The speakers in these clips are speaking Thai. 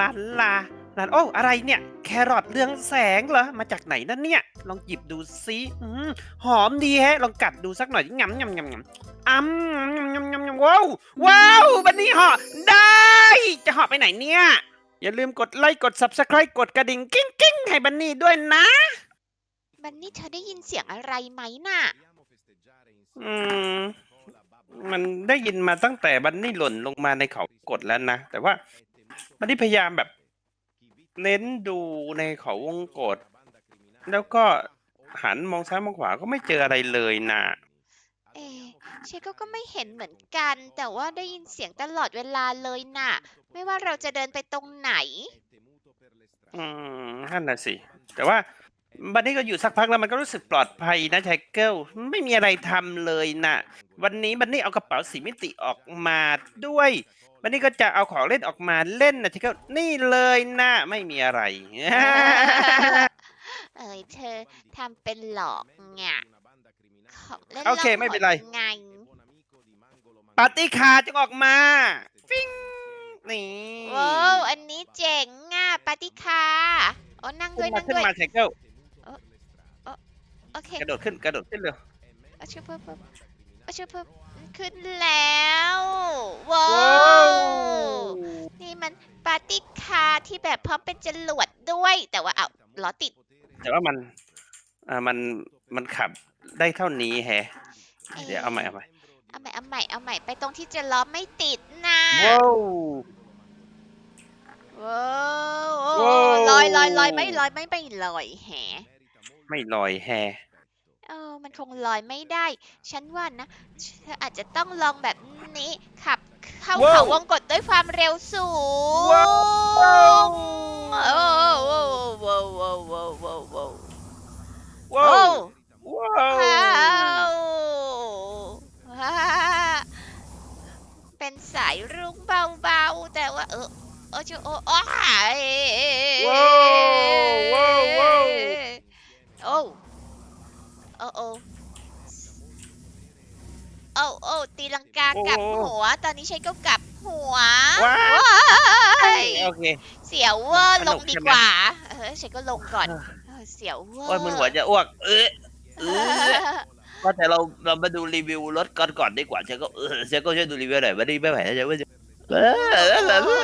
ลันลาลันโอ้อะไรเนี่ย แครอทเรืองแสงเหรอ มาจากไหนนั่นเนี่ย ลองหยิบดูซิอืมหอมดีแฮะ ลองกัดดูสักหน่อยงำงำงำงำอ้ำงำงำงำงำว้าวว้าวบันนี้เหาะได้ จะเหาะไปไหนเนี่ย อย่าลืมกดไลค์กด subscribe กดกระดิ่งกิ้งกิ้งให้บันนี่ด้วยนะบันนี่เธอได้ยินเสียงอะไรไหมน่ะ อืม มันได้ยินมาตั้งแต่บันนี่หล่นลงมาในเขากดแล้วนะ แต่ว่า บันนี่พยายามแบบ เน้นดูในเขาวงกดแล้วก็หันมองซ้ายมองขวาก็ไม่เจออะไรเลยนะเอ๊ะเชโก็ก็ไม่เห็นเหมือนกัน แต่ว่าได้ยินเสียงตลอดเวลาเลยน่ะ ไม่ว่าเราจะเดินไปตรงไหน อืมนั่นน่ะสิ แต่ว่าบันนี้ก็อยู่สักพักแล้วมันก็รู้สึกปลอดภัยนะไทเกิลไม่มีอะไรทำเลยนะวันนี้บันนี่เอากระเป๋าสีมิติออกมาด้วย บันนี่ก็จะเอาของเล่นออกมาเล่นนะไทเกิลนี่เลยนะไม่มีอะไร เอ้ยเธอทำเป็นหลอกไงของเล่นโอเคล่งไม่เป็นไรหไงปาร์ตี้คาร์จงออกมาฟิงนี่ว้าวอันนี้เจ๋งอะปาติคาโอ้นั่งด้ขึ้วยนมานั่งขึ้นด้วย มาไทเกิลโอเคกระโดดขึ้นกระโดดขึ้นเร็วเอาช่วยเพิ่มเพิ่มเอาช่วยเพิ่ม ขึ้นแล้วว้าว้าววนี่มันปาติคาที่แบบพร้อมเป็นจรวดด้วย แต่ว่าเอาล้อติดแต่ว่ามันอ่ามันมันขับได้เท่านี้แฮะเดี๋ยวเอาใหม่เอาใหม่เอาใหม่เอาใหม่เอาใหม่ไปตรงที่จะล้อไม่ติดนะว้าวว้าวว้าวลอยลอยลอยไม่ลอยไม่ไม่ลอยแหไม่ลอยแฮ เออ มันคงลอยไม่ได้ ฉันว่านะเธออาจจะต้องลองแบบนี้ขับ เข้าเขาวงกดด้วยความเร็วสูงว้าวโอ้โว้โว้โว้โว้โว้โว้ว้าโอ้วว้าว้าววว้าเป็นสายรุ้งเบาๆแต่ว่าเออโอ้ชูโอ้อ้าว้าวว้าวว้าว โอ้โอ้โอ้โอ้โอ้ ตีลังกากลับหัว ตอนนี้ฉันก็กลับหัวว้าวว้ายโอเค เสียวเวอร์สลนุงกดีใช่ไหมกว่า เออฉันก็ลงก่อนเออเออเสียวเวอร์โอ้ยมึนหัวจะอ้วก เออเออว่าแต่เราเรามาดูรีวิวรถก่อนก่อนดีกว่าเชก็เออเชก็ช่วยดูรีวิวหน่อยวันนี้ไม่ไหวแล้วเชก็จะเออโอ้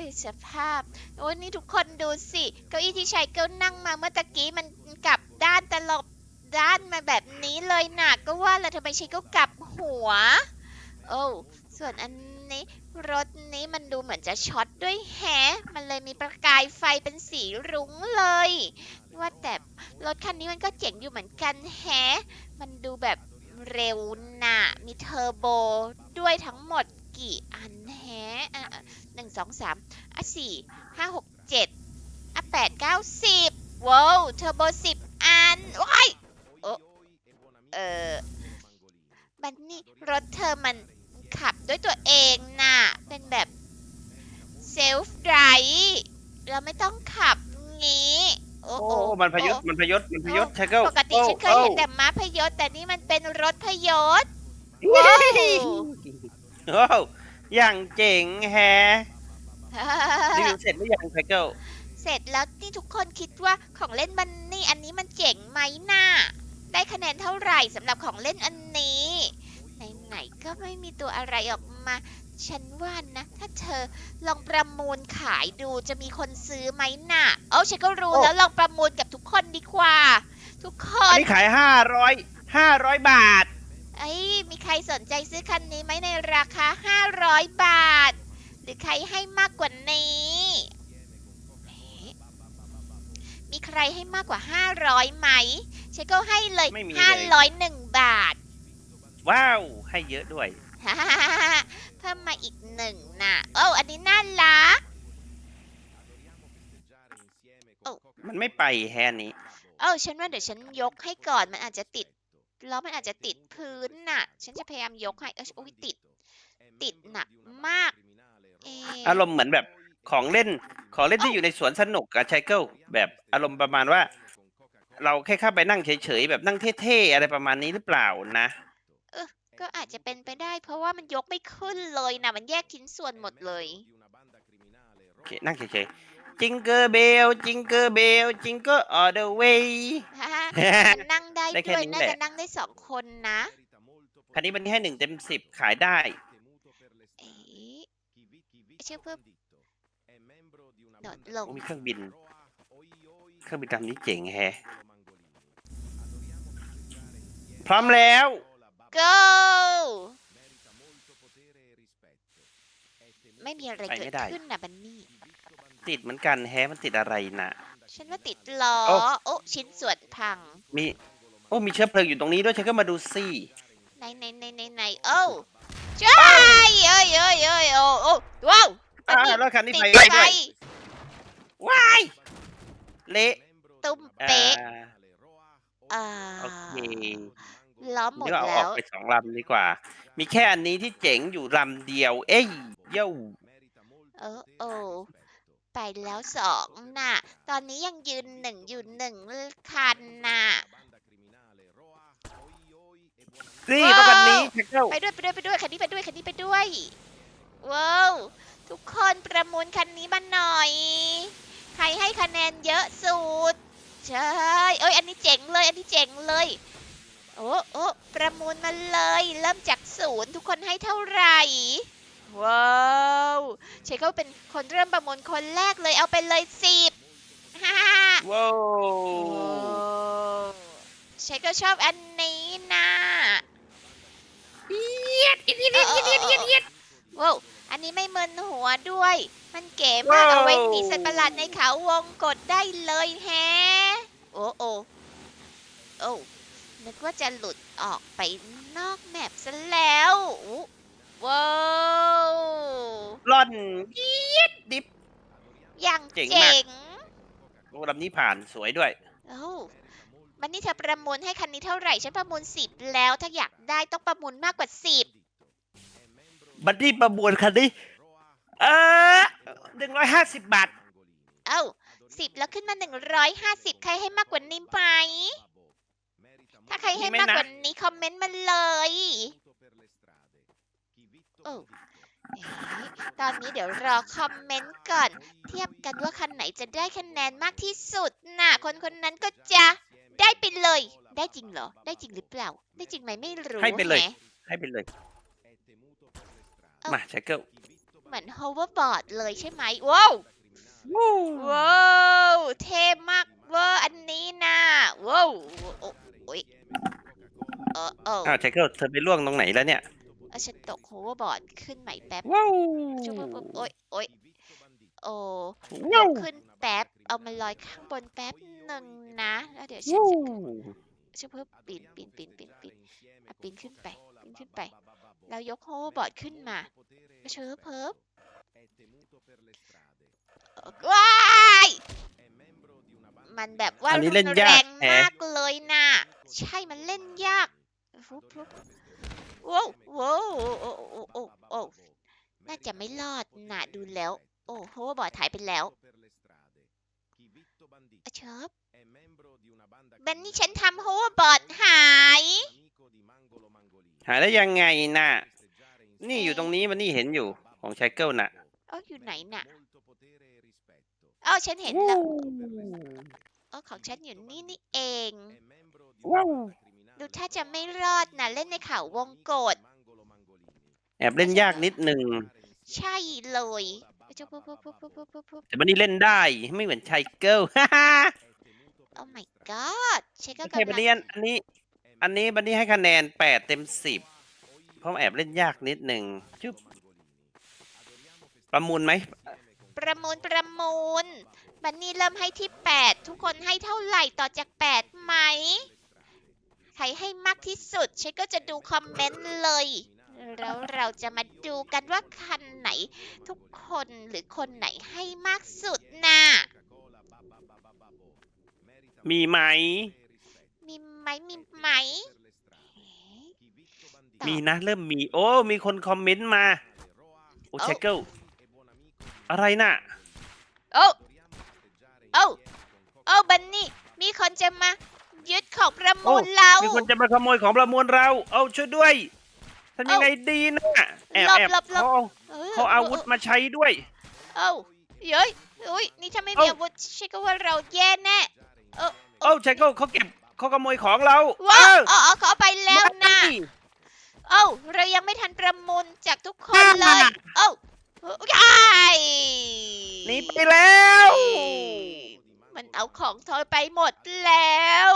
ยสภาพ โอ้ยนี่ทุกคนดูสิ เก้าอี้ที่ชายเกิลนั่งมาเมื่อตะกี้มันกลับด้านตลบด้านมาแบบนี้เลยนะก็ว่าแล้วทำไมชายก็กลับหัวโอ้ส่วนอันนี้รถนี้มันดูเหมือนจะช็อตด้วยแฮะมันเลยมีประกายไฟเป็นสีรุ้งเลย ว่าแต่รถคันนี้มันก็เจ๋งอยู่เหมือนกันแฮะมันดูแบบเร็วน่ะมีเทอร์โบด้วยทั้งหมดกี่อันแฮะหนึ่งสองสามอะสี่ห้าหกเจ็ดอะแปดเก้าสิบว้าวเทอร์โบสิบอันว้ายโอ้เออบันนี่รถเธอมัน ขับด้วยตัวเองน่ะ เป็นแบบเซลฟ์ไดรฟ์เราไม่ต้องขับงี้ โอ้โอ้โอ้มันพยศโอ้มันพยศมันพยศเชก็ปกติฉันเคยเห็นแต่ม้าพยศ แต่นี่มันเป็นรถพยศ ว้าว้าวว้าวอย่างเจ๋งแฮะรีวิวเสร็จหรือยังไชเกิลเสร็จแล้วนี่ทุกคนคิดว่าของเล่นบันนี่อันนี้มันเจ๋งไหมน่าได้คะแนนเท่าไหร่สำหรับของเล่นอันนี้ไหนๆ ก็ไม่มีตัวอะไรออกมา ฉันว่านะ ถ้าเธอลองประมูลขายดูจะมีคนซื้อไหมน่ะ เอ้าฉันก็รู้แล้วลองประมูลกับทุกคนดีกว่า ทุกคอันน นี้ขายห้าร้อยห้าร้อยบาท เอ้ยมีใครสนใจซื้อคันนี้ไหมในราคา 500 บาท หรือใครให้มากกว่านี้เอ๊ะมีใครให้มากกว่า 500ไหมฉันก็ให้เลย ไม่มีเลย 501 บาท ว้าว ให้เยอะด้วยเพิ่มมาอีกหนึ่งนะโอ้อันนี้น่ารัก มันไม่ไปแฮะอันนี้ เอ้าฉันว่าเดี๋ยวฉันยกให้ก่อนมันอาจจะติด แล้วมันอาจจะติดพื้นน่ะ ฉันจะพยายามยกให้เออโอ้ยติด ติดหนักมาก เอะอารมณ์เหมือนแบบของเล่น ของเล่นที่อยู่ในสวนสนุกอะไชเกิลแบบอารมณ์ประมาณว่า เราแค่เข้าไปนั่งเฉยๆแบบนั่งเท่ๆอะไรประมาณนี้หรือเปล่านะ ก็อาจจะเป็นไปได้ เพราะว่ามันยกไม่ขึ้นเลยนะมันแยกชิ้นส่วนหมดเลยเคนั่งเฉยๆจิงเกอร์เบลจิงเกอร์เบลจิงเกอร์ออเดอร์เวย์ฮ่ามันนั่งได้ได้แค่ด้วยนี้น่าแหละ จะนั่งได้สองคนนะคันนี้วันนี้ให้หนึ่งเต็มสิบขายได้ เอ๊ะเชื่อเพิ่มโดดลง โอ้มีเครื่องบิน เครื่องบินลำนี้เจ๋งแฮะ พร้อมแล้ว go ไม่มีอะไรไปเกิไม่ดได้ขึ้นนะบันนี่ ติดเหมือนกันแฮะมันติดอะไรน่ะฉันว่าติดล้อโอ้โอ้ชิ้นส่วนพัง มี โอ้มีเชื้อเพลิงอยู่ตรงนี้ด้วยฉันก็มาดูสิในในในในในโอ้ใช่เอ้ยเอ้ยเอ้ยโอ้โอ้ว้าวอ่าบันนี่แล้วคันนี้ติดไปไฟได้ด้วยว้ายเละตุ้มอ่าเป๊ะอ่าโอเค ล้อมหมดเดี๋ยวเอาอแล้อกว ไปสองลำดีกว่า มีแค่อันนี้ที่เจ๋งอยู่ลำเดียว เอ้ยเย้าเออโอ้ไปแล้วสองน่ะ ตอนนี้ยังยืนหนึ่งอยู่หนึ่งคันน่ะ นี่ว้าวต้องคันนี้แท็กเกิลไปด้วยไปด้วยไปด้วยคันนี้ไปด้วยคันนี้ไปด้วยว้าวทุกคนประมูลคันนี้มาหน่อย ใครให้คะแนนเยอะสุดใช่เอ้ยอันนี้เจ๋งเลย อันนี้เจ๋งเลย โอ้โอ้ประมูลมาเลย เริ่มจากศูนย์ทุกคนให้เท่าไหร่ ว้าวเชคก็เป็นคนเริ่มประมูลคนแรกเลยเอาไปเลยสิบฮ่าว้าวเชคก็ชอบอันนี้นะว้าวอันนี้ไม่มึนหัวด้วย มันเก๋มากเอาไว้หนีสัตว์ประหลาดในเขาวงกดได้เลยแฮะโอ้โอ้โอ้ นึกว่าจะหลุดออกไปนอกแมปซะแล้วอู้ว้าวล่อนเยียดดิฟอย่างเจ๋เจ๋งงมาก โอ้ลำนี้ผ่านสวยด้วย โอ้วันนี้เธอประมูลให้คันนี้เท่าไหร่ ฉันประมูลสิบแล้ว ถ้าอยากได้ต้องประมูลมากกว่าสิบบัดดี้ประมวลคันนี้ เออหนึ่งร้อยห้าสิบบาท เอ้าสิบแล้วขึ้นมาหนึ่งร้อยห้าสิบใครให้มากกว่านี้ไหม ถ้าใครให้มากกว่านี้คอมเมนต์มาเลยโอ้เอ๊ะตอนนี้เดี๋ยวรอคอมเมนต์ก่อน เทียบกันว่าคันไหนจะได้คะแนนมากที่สุดน่ะ คนคนนั้นก็จะได้ไปเลย ได้จริงเหรอ ได้จริงหรือเปล่า ได้จริงไหมไม่รู้ให้ไปเลยแฮะให้ไปเลยเอ้ามาแท็กเกิลเหมือน hoverboard เลยใช่ไหมว้าววู้ว้าวเท่มากเวอร์อันนี้นะว้าวโอ้โอ้ย เออเอออ้าวแท็กเกิลเธอไปล่วงตรงไหนแล้วเนี่ยเอาฉันตก hoverboard ขึ้นใหม่แป๊บว้าวจุ๊บปุ๊บปุ๊บโอ้ยโอ้ยโอ้ว้าวขึ้นแป๊บ เอามาลอยข้างบนแป๊บหนึ่งนะ แล้วเดี๋ยวฉันวู้จะฉันเพิ่มปีนปีนปีนปีนปีนอะปีนขึ้นไปปีนขึ้นไป แล้วยก hoverboard ขึ้นมาเชิญเพิ่มว้ายมันแบบว่าอันนี้เล่นรุแรยากงแฮะมากเลยนะใช่มันเล่นยาก ฟุบฟุบว้าวว้าวโอ้โอ้โอ้โอ้น่าจะไม่รอดนะดูแล้ว โอ้โหบอร์ดหายไปแล้วอะเชิบบันนี่ฉันทำโฮเวอร์บอร์ดหาย หาได้ยังไงน่ะ นี่อยู่ตรงนี้มันนี่เห็นอยู่ของแท็กเกิลน่ะเอ้าอยู่ไหนน่ะเอ้าฉันเห็นแล้วเอ้าของฉันอยู่นี่นี่เองว้าว ดูถ้าจะไม่รอดนะเล่นในเขาวงกฏแอบเล่นยากนิดนึงใช่เลยจุ๊บปุ๊บปุ๊บปุ๊บปุ๊บปุ๊บปุ๊บปุ๊บแต่มันนี่เล่นได้ไม่เหมือนไชเกิลฮ่าฮ่าโอ้ my god เช็คก็โอเคกำบัลันงนี้อันนี้ อันนี้บันนี้ให้คะแนนแปดเต็มสิบเพราะแอบเล่นยากนิดหนึ่งจุ๊บประมูลไหมประมูลประมูลบันนี่เริ่มให้ที่ 8 ทุกคนให้เท่าไหร่ต่อจาก 8 ไหม ใครให้มากที่สุดเช็คก็จะดูคอมเมนต์เลย แล้วเราจะมาดูกันว่าคันไหน ทุกคนหรือคนไหนให้มากสุดน่ะ มีไหม มีไหมมีไหมเอ๊ะตอบมีนะเริ่มมี โอ้ มีคนคอมเมนต์มา โอ้เอ้าเชเกิลอะไรน่ะ โอ้ โอ้ โอ้ บันนี่ มีคนจะมา ยึดของประมูลเรามีคนจะมาขโมยของประมูลเรา เอาช่วยด้วยทำยังไงดีนะแอบหลบแอบหลบหลบเขาเอาเขาเอาอาวุธมาใช้ด้วยโอ้เย้ยอุ้ยนี่ถ้าไม่มีอาวุธฉันก็ว่าเราแย่แน่โอ้ชายเกิลเขาเก็บเขาขโมยของเราว้าวเออ๋อเขาเอาไปแล้วนะไม่เอ้าเรายังไม่ทันประมูลจากทุกคนเลยเอ้าใหญ่หนีไปแล้ว มันเอาของทอยไปหมดแล้ว